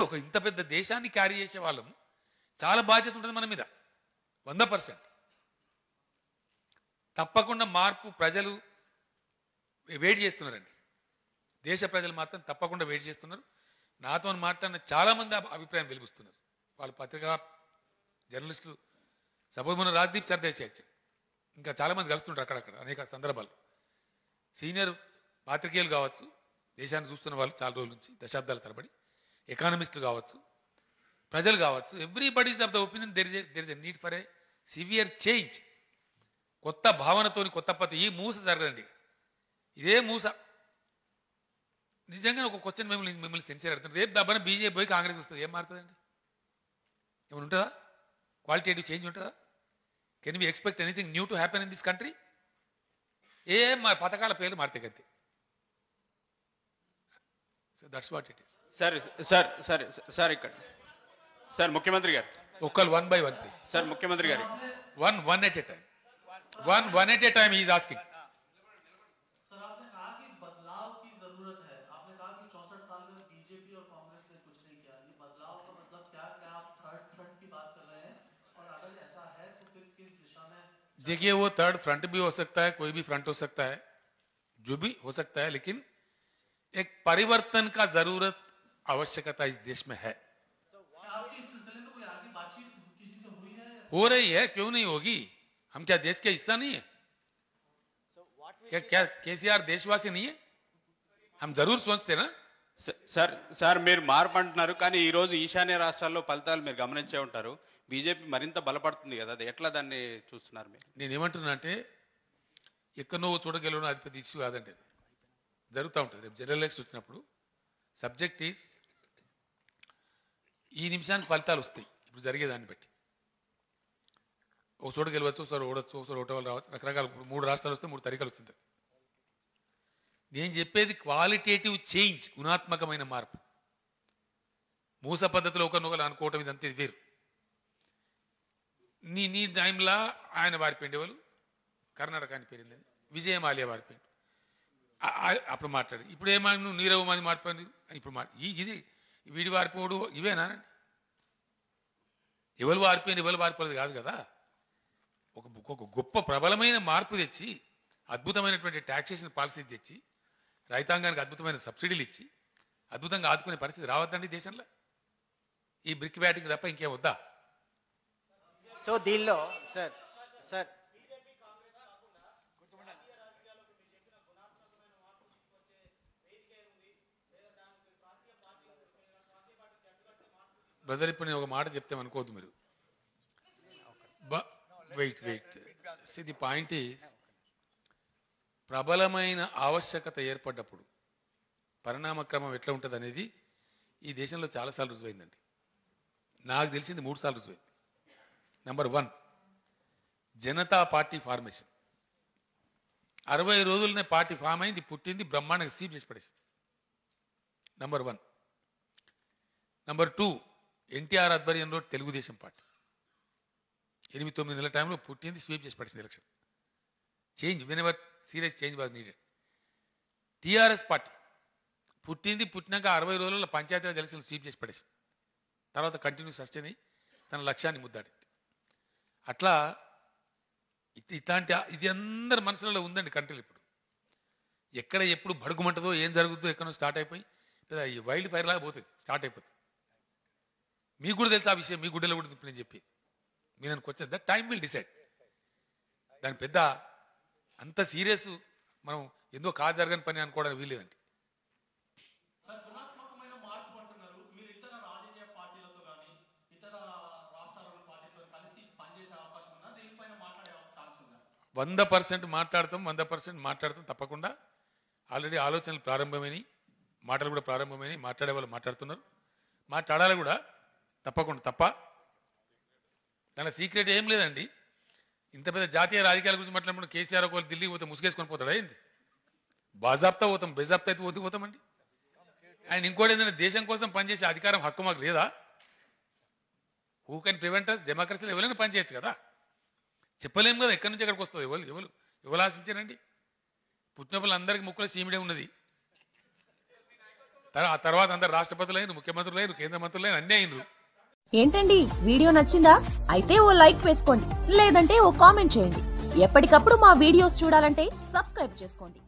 ఒక ఇంత పెద్ద దేశాన్ని క్యారీ చేసే వాళ్ళం చాలా బాధ్యత ఉంటుంది మన మీద. వంద పర్సెంట్. తప్పకుండా మార్పు ప్రజలు వెయిట్ చేస్తున్నారండి. దేశ ప్రజలు మాత్రం తప్పకుండా వెయిట్ చేస్తున్నారు. నాతో మాట్లాడిన చాలా మంది అభిప్రాయం వెలిపిస్తున్నారు వాళ్ళ పత్రికా జర్నలిస్టులు సపోజ్ మనం రాజ్దీప్ సర్దేశాయ్ ఇంకా చాలామంది కలుస్తుంటారు అక్కడక్కడ అనేక సందర్భాలు. సీనియర్ పాత్రికేయులు కావచ్చు దేశాన్ని చూస్తున్న వాళ్ళు చాలా రోజుల నుంచి దశాబ్దాల తరబడి. ఎకానమిస్టులు కావచ్చు ప్రజలు కావచ్చు everybody's of the opinion there is there is a need for a severe change కొత్త భావనతోని కొత్త పద్ధతి. ఈ మూస జరగదండి. ఇదే మూస. నిజంగా ఒక క్వశ్చన్ మిమ్మల్ని మిమ్మల్ని సెన్సియర్ అడుగుతాను రేపు దబ్బన బీజేపీ పోయి కాంగ్రెస్ వస్తుంది. ఏం మారుతుందండి? ఏమైనా ఉంటుందా? క్వాలిటేటివ్ చేంజ్ ఉంటుందా? Can we expect anything new to happen in this country ఏం మా పథకాల పేర్లు మారుతాయి అంతే so that's what it is sir sir sir sir ఇక్కడ. సార్ ముఖ్యమంత్రి గారు. ఒక్కరు one by one please sir ముఖ్యమంత్రి గారు. One one at a time one one at a time is asking देखिए वो थर्ड फ्रंट भी हो सकता है कोई भी फ्रंट हो सकता है जो भी हो सकता है लेकिन एक परिवर्तन का जरूरत आवश्यकता इस देश में है क्या आपकी इस सिलसिले में कोई आगे बातचीत किसी से हुई है हो रही है क्यों नहीं होगी हम क्या देश का हिस्सा नहीं है क्या क्या केसीआर देशवासी नहीं है हम जरूर सोचते ना స- సార్ సార్ మీరు మార్పు అంటున్నారు కానీ ఈ రోజు ఈశాన్య రాష్ట్రాల్లో ఫలితాలు మీరు గమనించే ఉంటారు బీజేపీ మరింత బలపడుతుంది కదా అది ఎట్లా దాన్ని చూస్తున్నారు మీరు? నేను ఏమంటున్నా అంటే ఎక్కడో ఓ చోట అది పెద్ద ఇష్యూ కాదండి అది. జరుగుతూ ఉంటుంది. రేపు జనరల్ ఎలక్షన్ వచ్చినప్పుడు సబ్జెక్ట్ ఈజ్ ఈ నిమిషానికి ఫలితాలు వస్తాయి. ఇప్పుడు జరిగేదాన్ని బట్టి. ఒక చోట గెలవచ్చు ఒకసారి ఓడొచ్చు ఒకసారి ఓటో రావచ్చు రకరకాల. ఇప్పుడు మూడు రాష్ట్రాలు వస్తే మూడు తరికలు వచ్చింది నేను చెప్పేది క్వాలిటేటివ్ చేంజ్ గుణాత్మకమైన మార్పు. మూస పద్ధతిలో ఒకరినొకరు అనుకోవటం ఇదంతా ఇది వేరు. నీ నీ టైంలో ఆయన పారిపోయింది వాళ్ళు. కర్ణాటక అని పేరింది విజయ మాల్యా అప్పుడు మాట్లాడు. ఇప్పుడు ఏమన్నా నువ్వు నీరవ్ మంది మారిపోయింది? ఇప్పుడు మా ఈ ఇది వీడి వారిపోడు ఇవేనా? ఎవరు వారిపోయింది ఎవరు వారిపోలేదు కాదు కదా. ఒక ఒక గొప్ప ప్రబలమైన మార్పు తెచ్చి అద్భుతమైనటువంటి ట్యాక్సేషన్ పాలసీ తెచ్చి రైతాంగానికి అద్భుతమైన సబ్సిడీలు ఇచ్చి అద్భుతంగా ఆదుకునే పరిస్థితి రావద్దండి దేశంలో. ఈ బ్రిక్ బ్యాటింగ్ తప్ప ఇంకేం వద్దా? సో దీనిలో సార్ సార్. బ్రదర్ ఇప్పుడు నేను ఒక మాట చెప్తే అనుకోవద్దు మీరు. Wait wait see the point is ప్రబలమైన ఆవశ్యకత ఏర్పడ్డప్పుడు పరిణామక్రమం ఎట్లా ఉంటుంది అనేది ఈ దేశంలో చాలాసార్లు రుజువైందండి. నాకు తెలిసింది మూడు సార్లు రుజువైంది. Number one Janata party formation అరవై రోజులనే పార్టీ ఫామ్ అయింది పుట్టింది బ్రహ్మాండంగా సీప్ చేసి పడేసింది. Number one number two NTR ఆధ్వర్యంలో తెలుగుదేశం పార్టీ. ఎనిమిది తొమ్మిది నెలల టైంలో పుట్టింది స్వీప్ చేసి పడిసింది election change when serious change was needed TRS party పుట్టింది పుట్టినాక అరవై రోజుల్లో పంచాయతీరాజ్ ఎలక్షన్ స్వీప్ చేసి పడేసింది. తర్వాత కంటిన్యూ సస్టైన్ అయ్యి తన లక్ష్యాన్ని ముద్దాడింది. అట్లా ఇట్లాంటి ఇది అందరి మనసులలో ఉందండి కంట్రీలు ఇప్పుడు. ఎక్కడ ఎప్పుడు బడుగుమంటదో ఏం జరుగుతుందో ఎక్కడో స్టార్ట్ అయిపోయి లేదా ఈ వైల్డ్ ఫైర్ లాగా పోతుంది స్టార్ట్ అయిపోతుంది. మీకు కూడా తెలుసు ఆ విషయం మీ గుడ్డలో కూడా ఇప్పుడు నేను చెప్పి మీరు నన్ను వచ్చేది దట్ టైం విల్ డిసైడ్ దాని పెద్ద అంత సీరియస్ మనం ఎందుకో కాజరగని జరగని పని అనుకోవడానికి వీల్లేదండి సార్ గుణాత్మకమైన మార్పు అంటున్నారు మీరు ఇతర రాజకీయ పార్టీలతో కానీ ఇతర రాష్ట్రాల పార్టీతో కలిసి పనిచేసే అవకాశం ఉందా దీనిపైన మాట్లాడే ఛాన్స్ ఉందా వంద పర్సెంట్ మాట్లాడతాం వంద పర్సెంట్ మాట్లాడతాం తప్పకుండా. ఆల్రెడీ ఆలోచనలు ప్రారంభమైనవి మాటలు కూడా ప్రారంభమైనవి మాట్లాడే వాళ్ళు మాట్లాడుతున్నారు. మాట్లాడాలి కూడా తప్పకుండా తప్ప. దాని సీక్రెట్ ఏం లేదండి. ఇంత పెద్ద జాతీయ రాజకీయాల గురించి మాట్లాడినప్పుడు కేసీఆర్ ఒకవేళ ఢిల్లీకి పోతే ముసుగేసుకొని పోతాడు ఏంది? బాజాబ్తా పోతాం బేజాబ్తా అయితే పోతే పోతామండి. అండ్ ఇంకోటి ఏంటంటే దేశం కోసం పనిచేసే అధికారం హక్కు మాకు లేదా? హూ కెన్ ప్రివెంట్ అస్ డెమోక్రసీలో ఎవరైనా పనిచేయచ్చు కదా. చెప్పలేము కదా ఎక్కడి నుంచి ఎక్కడికి వస్తుంది? ఎవరు ఎవరు ఎవరు ఆశించారండి? పుట్టినప్పుడు అందరికి ముక్కులో సీమిడే ఉన్నది. ఆ తర్వాత అందరు రాష్ట్రపతులు అయిన ముఖ్యమంత్రులు అయిన కేంద్ర మంత్రులు అయిన అన్నీ అయినరు. ఏంటండి వీడియో నచ్చిందా? అయితే ఓ లైక్ వేసుకోండి లేదంటే ఓ కామెంట్ చేయండి. ఎప్పటికప్పుడు మా వీడియోస్ చూడాలంటే సబ్స్క్రైబ్ చేసుకోండి.